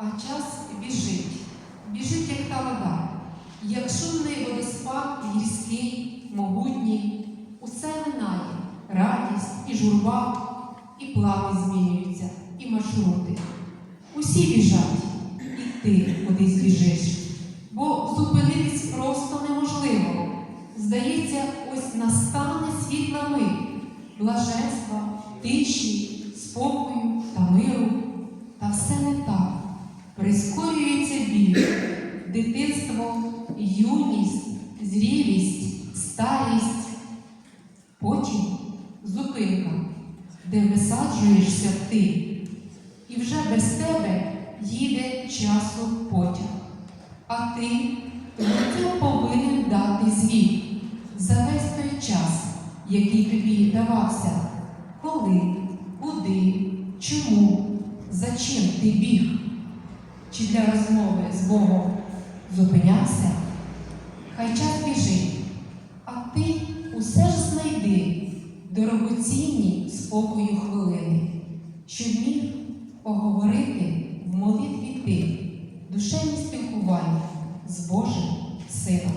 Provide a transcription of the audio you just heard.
А час біжить, біжить, як та вода, як шумний водоспад гірський, могутній, усе минає, радість і журба, і плани змінюються, і маршрути. Усі біжать, і ти кудись біжиш, бо зупинитись просто неможливо. Здається, ось настане світла мить, блаженства, тиші, спокою Прискорюється біль, дитинство, юність, зрілість, старість. Потім зупинка, де висаджуєшся ти, і вже без тебе їде часу потяг. А ти людям повинен дати звіт за весь той час, який тобі давався, коли, куди, чому, за чим ти біг, чи для розмови з Богом зупинявся, хай час біжить, а ти усе ж знайди дорогоцінні спокою хвилини, щоб міг поговорити в молитві ти, душевні спілкування з Божим Сином.